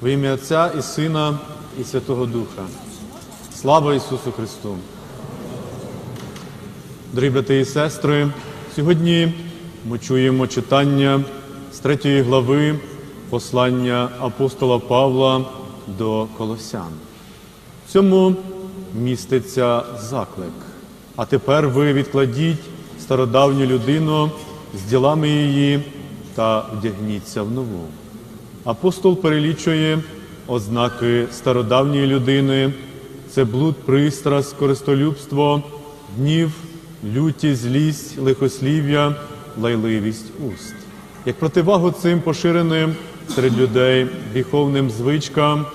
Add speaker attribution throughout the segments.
Speaker 1: Во ім'я Отця і Сина, і Святого Духа. Слава Ісусу Христу! Дорогі брати і сестри, сьогодні ми чуємо читання з третьої глави послання апостола Павла до Колосян. В цьому міститься заклик. А тепер ви відкладіть стародавню людину з ділами її та вдягніться в нову. Апостол перелічує ознаки стародавньої людини, це блуд, пристрасть, користолюбство, гнів, лютість, злість, лихослів'я, лайливість уст. Як противагу цим поширеним серед людей гріховним звичкам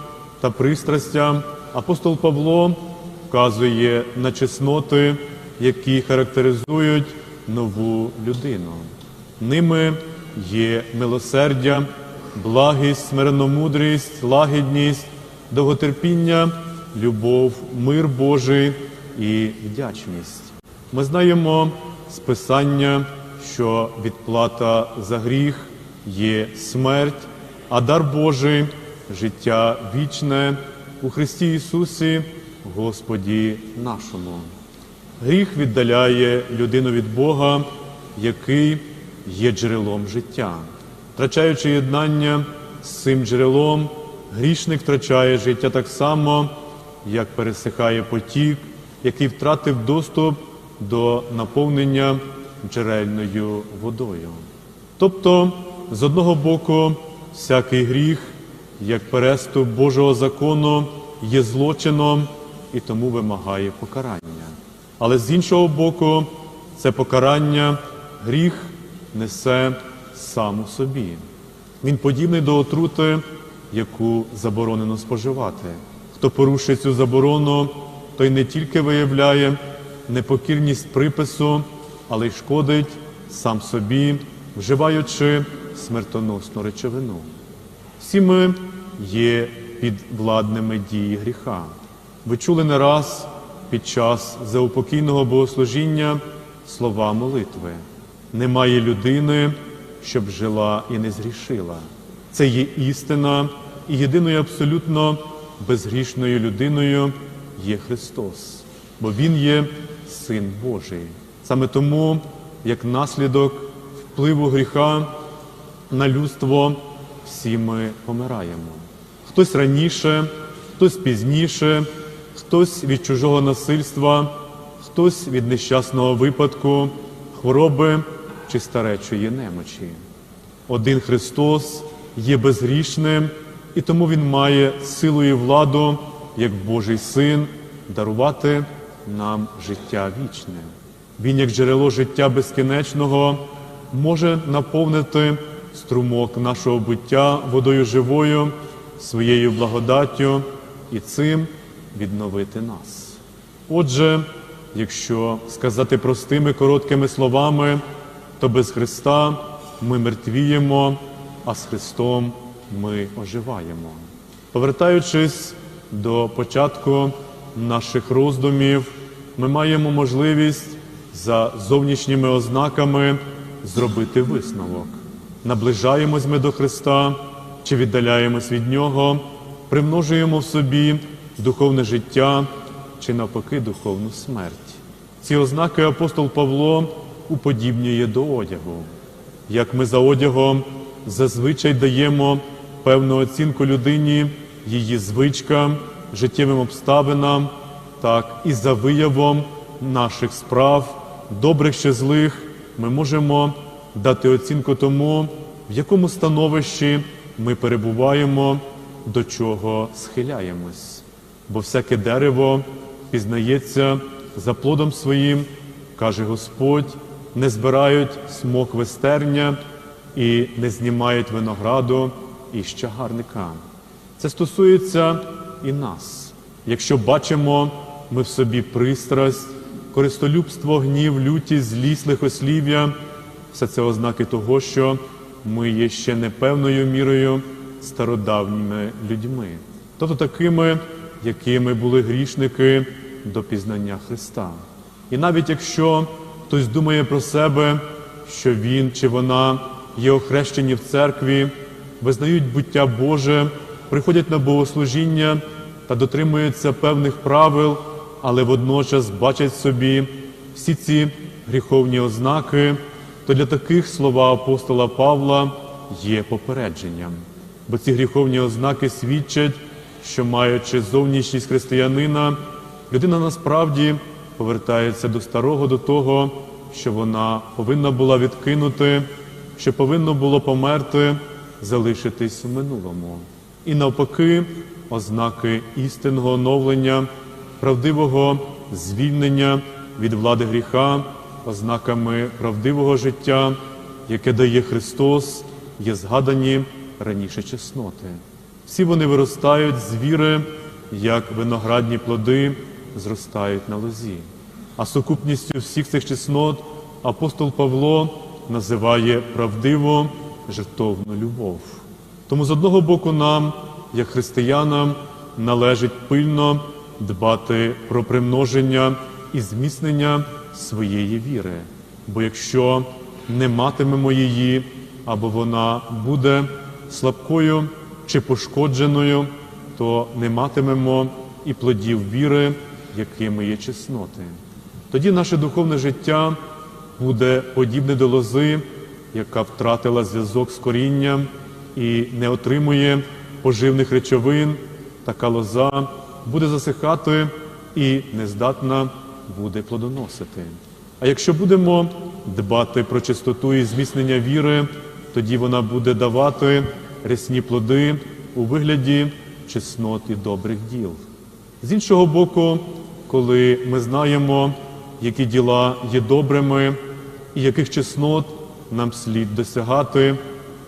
Speaker 1: та пристрастям, апостол Павло вказує на чесноти, які характеризують нову людину. Ними є милосердя, благість, смиренномудрість, лагідність, довготерпіння, любов, мир Божий і вдячність. Ми знаємо з Писання, що відплата за гріх є смерть, а дар Божий життя вічне у Христі Ісусі, Господі нашому. Гріх віддаляє людину від Бога, який є джерелом життя. Втрачаючи єднання з цим джерелом, грішник втрачає життя так само, як пересихає потік, який втратив доступ до наповнення джерельною водою. Тобто, з одного боку, всякий гріх, як переступ Божого закону, є злочином і тому вимагає покарання. Але з іншого боку, це покарання, гріх несе сам у собі. Він подібний до отрути, яку заборонено споживати. Хто порушує цю заборону, той не тільки виявляє непокірність припису, але й шкодить сам собі, вживаючи смертоносну речовину. Всі ми є підвладними дії гріха. Ви чули не раз під час заупокійного богослужіння слова молитви. Немає людини, щоб жила і не згрішила. Це є істина, і єдиною абсолютно безгрішною людиною є Христос, бо Він є Син Божий. Саме тому, як наслідок впливу гріха на людство, всі ми помираємо. Хтось раніше, хтось пізніше, хтось від чужого насильства, хтось від нещасного випадку, хвороби чи старечої немочі. Один Христос є безгрішним, і тому Він має силу і владу, як Божий Син, дарувати нам життя вічне. Він, як джерело життя безкінечного, може наповнити струмок нашого буття водою живою, своєю благодаттю і цим відновити нас. Отже, якщо сказати простими короткими словами, то без Христа ми мертвіємо, а з Христом ми оживаємо. Повертаючись до початку наших роздумів, ми маємо можливість за зовнішніми ознаками зробити висновок. Наближаємось ми до Христа чи віддаляємось від Нього, примножуємо в собі духовне життя чи навпаки духовну смерть. Ці ознаки апостол Павло уподібнює до одягу. Як ми за одягом зазвичай даємо певну оцінку людині, її звичкам, життєвим обставинам, так і за виявом наших справ, добрих чи злих, ми можемо дати оцінку тому, в якому становищі ми перебуваємо, до чого схиляємось. Бо всяке дерево пізнається за плодом своїм, каже Господь, не збирають смокви стерня і не знімають винограду і щагарника. Це стосується і нас. Якщо бачимо ми в собі пристрасть, користолюбство, гнів, лютість, злість, лихослів'я, все це ознаки того, що ми є ще непевною мірою стародавніми людьми, тобто такими, якими були грішники до пізнання Христа. І навіть якщо хтось думає про себе, що він чи вона є охрещені в церкві, визнають буття Боже, приходять на богослужіння та дотримуються певних правил, але водночас бачать собі всі ці гріховні ознаки, то для таких слова апостола Павла є попередженням. Бо ці гріховні ознаки свідчать, що маючи зовнішність християнина, людина насправді повертається до старого, до того, що вона повинна була відкинути, що повинно було померти, залишитись в минулому. І навпаки, ознаки істинного оновлення, правдивого звільнення від влади гріха, ознаками правдивого життя, яке дає Христос, є згадані раніше чесноти. Всі вони виростають з віри, як виноградні плоди зростають на лозі. А сукупністю всіх цих чеснот апостол Павло називає правдиву жертовну любов. Тому з одного боку нам, як християнам, належить пильно дбати про примноження і зміцнення своєї віри. Бо якщо не матимемо її, або вона буде слабкою чи пошкодженою, то не матимемо і плодів віри, якими є чесноти. Тоді наше духовне життя буде подібне до лози, яка втратила зв'язок з корінням і не отримує поживних речовин, така лоза буде засихати і нездатна буде плодоносити. А якщо будемо дбати про чистоту і зміцнення віри, тоді вона буде давати рясні плоди у вигляді чеснот і добрих діл. З іншого боку, коли ми знаємо, які діла є добрими і яких чеснот нам слід досягати,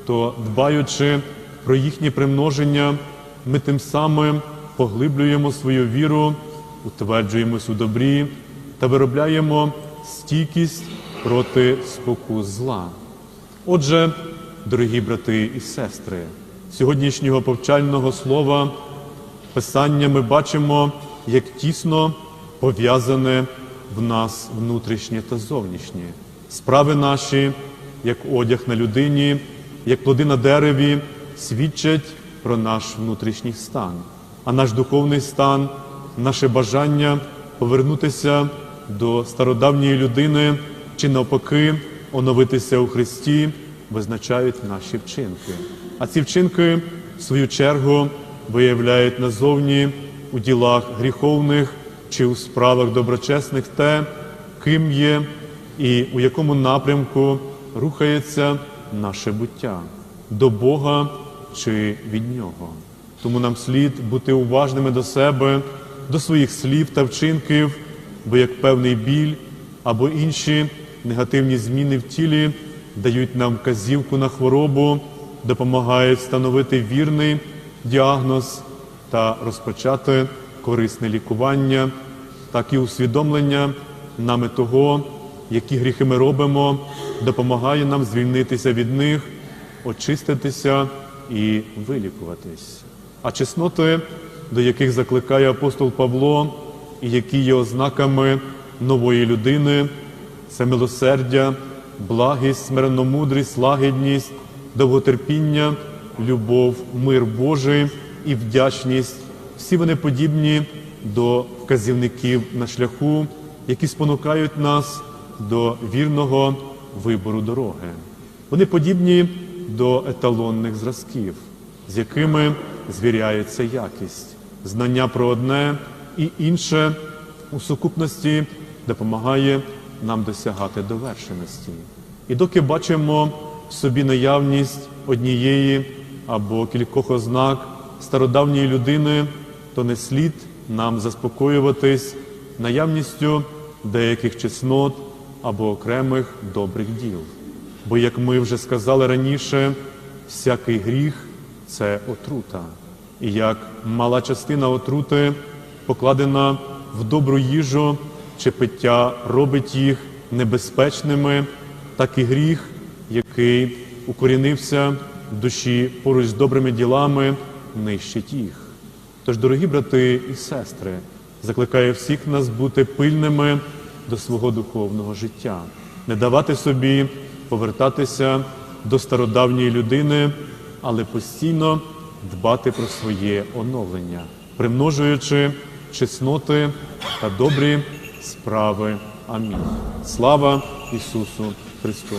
Speaker 1: то дбаючи про їхнє примноження, ми тим самим поглиблюємо свою віру, утверджуємось у добрі та виробляємо стійкість проти спокус зла. Отже, дорогі брати і сестри, сьогоднішнього повчального слова Писання ми бачимо, як тісно пов'язане в нас внутрішнє та зовнішнє. Справи наші, як одяг на людині, як плоди на дереві, свідчать про наш внутрішній стан, а наш духовний стан, наше бажання повернутися до стародавньої людини чи навпаки оновитися у Христі, визначають наші вчинки. А ці вчинки, в свою чергу, виявляють назовні у ділах гріховних чи у справах доброчесних те, ким є і у якому напрямку рухається наше буття до Бога чи від Нього. Тому нам слід бути уважними до себе, до своїх слів та вчинків, бо як певний біль або інші негативні зміни в тілі дають нам вказівку на хворобу, допомагають встановити вірний діагноз та розпочати корисне лікування, так і усвідомлення нами того, які гріхи ми робимо, допомагає нам звільнитися від них, очиститися і вилікуватись. А чесноти, до яких закликає апостол Павло, і які є ознаками нової людини, це милосердя, благість, смиренномудрість, лагідність, довготерпіння, любов, мир Божий і вдячність. Всі вони подібні до вказівників на шляху, які спонукають нас до вірного вибору дороги. Вони подібні до еталонних зразків, з якими звіряється якість, знання про одне і інше у сукупності допомагає нам досягати довершеності. І доки бачимо в собі наявність однієї або кількох ознак стародавньої людини, то не слід нам заспокоюватись наявністю деяких чеснот або окремих добрих діл. Бо, як ми вже сказали раніше, всякий гріх це отрута. І як мала частина отрути покладена в добру їжу чи пиття робить їх небезпечними, так і гріх, який укорінився в душі поруч з добрими ділами, нищить їх. Тож, дорогі брати і сестри, закликаю всіх нас бути пильними до свого духовного життя, не давати собі повертатися до стародавньої людини, але постійно дбати про своє оновлення, примножуючи чесноти та добрі справи. Амінь. Слава Ісусу Христу!